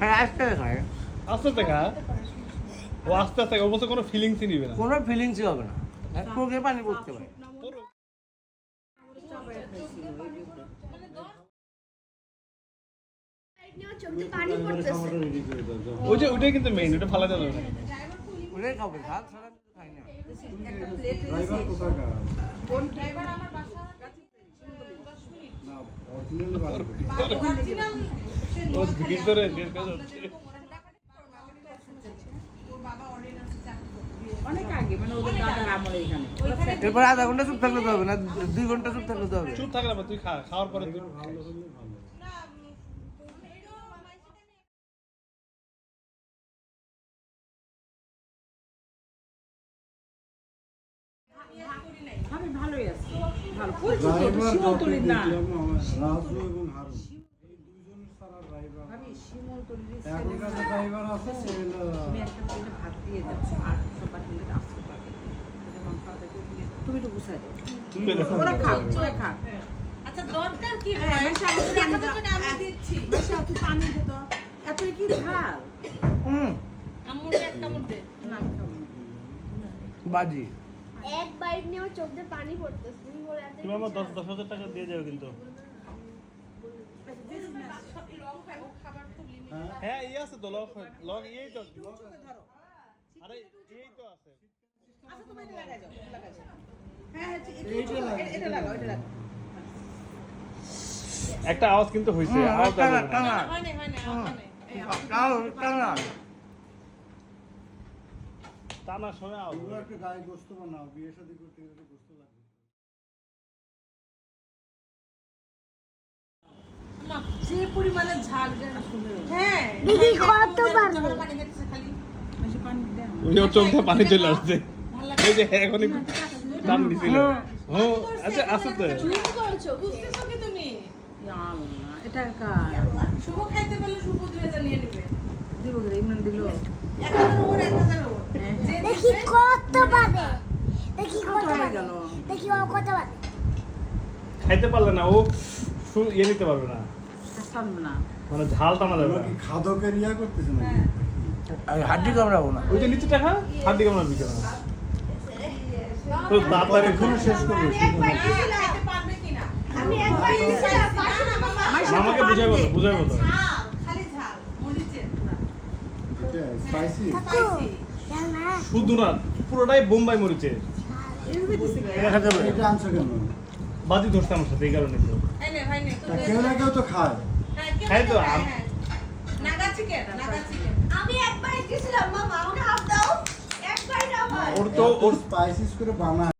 হ্যাঁ আস্তে খায় আস্তে আস্তে খা ও আস্তে আস্তে খা, ও কোনো ফিলিংসই নিবে না। কোনো ফিলিংসই হবে না। এক মুখে পানি পড়তে পারে। চোখ দিয়ে পানি পড়তেছে ওই যে ওইটাই কিন্তু মেইন ওটা ফালা যাবে না। ওটাই খাবে ঝাল ছাড়া খাই না। ড্রাইভার এরপর আধা ঘণ্টা চুপ থাকলে তো হবে না দুই ঘণ্টা চুপ থাকলে তো হবে। চুপ থাকলে তুই খা খাওয়ার পরে ভালোই ভালো পরিচিত শিমলতলির না। রাজু এবং হারুন। এই দুইজন ছাড়া ড্রাইভার। আমি শিমলতলির এখনকার ড্রাইভার আছে, তুমি একটা প্লেটে ভাত দিয়ে যাচ্ছ আর সব বাকি মিলে আসতে পারবে তুমি একটু গুছাই দাও। ওরা খাও ওরা খাও আচ্ছা দরকার কি? হ্যাঁ, আমি করে আমি দিচ্ছি। বেশি একটু পানি দে তো এত কি ঝাল? হুম। আম্মুর এক কামড় দে না আমি খাব না। বাজি। এক বাইট নিয়ে আমার চোখ দিয়ে পানি পড়তেছে। তুমি বলে এত তুমি আমার দশ দশ হাজার টাকা দিয়ে যাবে কিন্তু। হ্যাঁ এই আছে তো লক লক এই তো আরে এই তো আছে। আচ্ছা তুমি এটা লাগাই দাও লাগাই দাও হ্যাঁ হ্যাঁ এটা- এটা লাগাও এটা লাগাও একটা আওয়াজ কিন্তু হয়েছে আওয়াজ টানা। টানা। না না হুম। না কাল টানা। টানা হবে। একটু গায়ে গোস্ত বানাও, বিয়ে শাদী করতে গেলে গোস্ত লাগবে। যে পরিমাণে ঝাল হ্যাঁ। দিদি কত পারবে পানি চোখে চলে আসছে। এই যে এখনই টান দিছিল। ও আচ্ছা আছে তো। চুপ করছ? বুঝতেছো কি তুমি? এটা কা শুভ খাইতে পারলে শুভ দুই হাজার নিয়ে নেবে দিব গেলে ইমন দিল এক হাজার ওর এক হাজার ওর হ্যাঁ যে দেখি কত পাবে? দেখি কত পাবে। দেখি ও কত পাবে? খাইতে পারলে না ও ইয়ে নিতে পারবে না। মানে ঝাল টানা যাবে না। খাদকের ইয়া করতেছো নাকি? আমি হাড্ডি কামড়াবো না। ওই যে নিচে টাকা হাত দিকে আমরা বিকে না তো তাড়াতাড়ি এখনও শেষ করবে, শুধু না। খাইতে পারবে কিনা আমি একবার দিয়েছিলাম পাঁচশো টাকা পাবো। মামাকে বুঝাই বলো বুঝাই বলো। না, শুধু না পুরোটাই বোম্বাই মরিচে। বাদি? বাজি ধরছে আমার সাথে এই কারণে তো। এই নে ভাই নে তা কেউ না কেউ তো খায়। খাই তো, খায়, আম-। Naga chicken Naga chicken. আমি একবার দিয়েছিলাম মামা আমাকে হাফ দাও। একবার না ওর তো ওর স্পাইসিস করে বানায়।